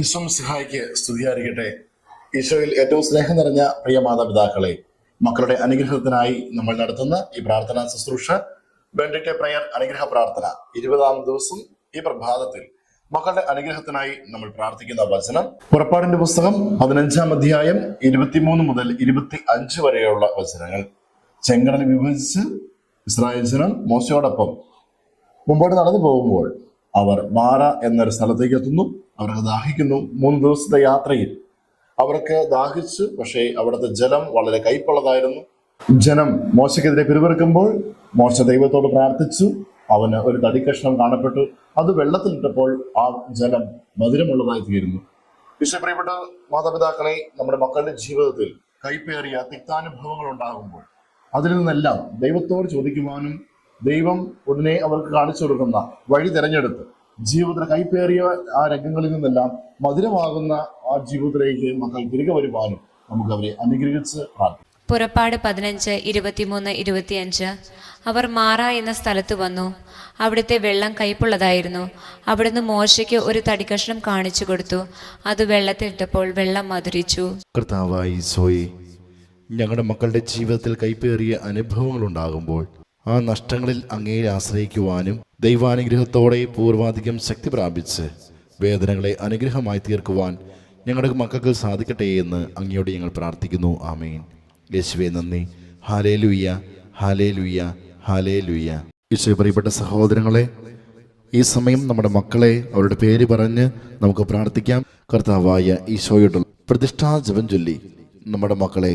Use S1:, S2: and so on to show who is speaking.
S1: ഈശ്വം സിഹായിക്ക് സ്തുതിയായിരിക്കട്ടെ. ഈശോയിൽ ഏറ്റവും സ്നേഹം നിറഞ്ഞ പ്രിയ മാതാപിതാക്കളെ മക്കളുടെ അനുഗ്രഹത്തിനായി നമ്മൾ നടത്തുന്ന ഈ പ്രാർത്ഥനാ ശുശ്രൂഷ ബെൻഡിറ്റെ പ്രയർ അനുഗ്രഹ പ്രാർത്ഥന. ഇരുപതാം ദിവസം ഈ പ്രഭാതത്തിൽ മക്കളുടെ അനുഗ്രഹത്തിനായി നമ്മൾ പ്രാർത്ഥിക്കുന്ന വചനം. പുറപ്പാടിന്റെ പുസ്തകം പതിനഞ്ചാം അധ്യായം ഇരുപത്തിമൂന്ന് മുതൽ ഇരുപത്തി അഞ്ച് വരെയുള്ള വചനങ്ങൾ. ചെങ്കടൽ വിഭജിച്ച് ഇസ്രായേൽ ജനം മോശയോടൊപ്പം മുമ്പോട്ട് നടന്നു പോകുമ്പോൾ അവർ മാറ എന്നൊരു സ്ഥലത്തേക്ക് എത്തുന്നു. അവർക്ക് ദാഹിക്കുന്നു. മൂന്ന് ദിവസത്തെ യാത്രയിൽ. അവർക്ക് ദാഹിച്ചു. പക്ഷേ അവിടുത്തെ ജലം വളരെ കൈപ്പുള്ളതായിരുന്നു ജനം മോശക്കെതിരെ പിറുപിറുക്കുമ്പോൾ മോശ ദൈവത്തോട് പ്രാർത്ഥിച്ചു. അവന് ഒരു തടിക്കഷ്ണം കാണപ്പെട്ടു. അത് വെള്ളത്തിലിട്ടപ്പോൾ ആ ജലം മധുരമുള്ളതായി തീരുന്നു. വിശ്വപ്രിയപ്പെട്ട മാതാപിതാക്കളെ നമ്മുടെ മക്കളുടെ ജീവിതത്തിൽ കൈപ്പേറിയ തിക്താനുഭവങ്ങൾ ഉണ്ടാകുമ്പോൾ അതിൽ നിന്നെല്ലാം ദൈവത്തോട് ചോദിക്കുവാനും ദൈവം ഉടനെ അവർക്ക് കാണിച്ചു കൊടുക്കുന്ന വഴി തിരഞ്ഞെടുത്ത് ജീവിതത്തിന് കൈപ്പേറിയ ആ രംഗങ്ങളിൽ നിന്നെല്ലാം മധുരമാകുന്ന ആ ജീവിതത്തിലേക്ക് മക്കൾ തിരികെ വരുവാനും നമുക്ക് അവരെ അനുഗ്രഹിച്ച് പ്രാർത്ഥിക്കാം.
S2: പുറപ്പാട് പതിനഞ്ച് ഇരുപത്തിമൂന്ന് ഇരുപത്തിയഞ്ച്. അവർ മാറ എന്ന സ്ഥലത്ത് വന്നു. അവിടുത്തെ വെള്ളം കയ്പുള്ളതായിരുന്നു. അവിടുന്ന് മോശയ്ക്ക് ഒരു തടിക്കഷ്ണം കാണിച്ചു കൊടുത്തു. അത് വെള്ളത്തിലിട്ടപ്പോൾ വെള്ളം മധുരിച്ചു.
S3: കർത്താവായി സോയി ഞങ്ങളുടെ മക്കളുടെ ജീവിതത്തിൽ കൈപ്പേറിയ അനുഭവങ്ങൾ ഉണ്ടാകുമ്പോൾ ആ നഷ്ടങ്ങളിൽ അങ്ങയെ ആശ്രയിക്കുവാനും ദൈവാനുഗ്രഹത്തോടെ പൂർവാധികം ശക്തി പ്രാപിച്ച് വേദനകളെ അനുഗ്രഹമായി തീർക്കുവാൻ ഞങ്ങളുടെ മക്കൾക്ക് സാധിക്കട്ടെ എന്ന് അങ്ങയോട് ഞങ്ങൾ പ്രാർത്ഥിക്കുന്നു. ആമേൻ. യേശുവെ നന്ദി. ഹാലേ ലുയ്യ ഹാലേ ലുയ്യ ഹാലേ ലുയ്യ യേശുവെ പ്രിയപ്പെട്ട സഹോദരങ്ങളെ ഈ സമയം നമ്മുടെ മക്കളെ അവരുടെ പേര് പറഞ്ഞ് നമുക്ക് പ്രാർത്ഥിക്കാം. കർത്താവായ ഈശോയുടെ പ്രതിഷ്ഠാ ജപം ചൊല്ലി നമ്മുടെ മക്കളെ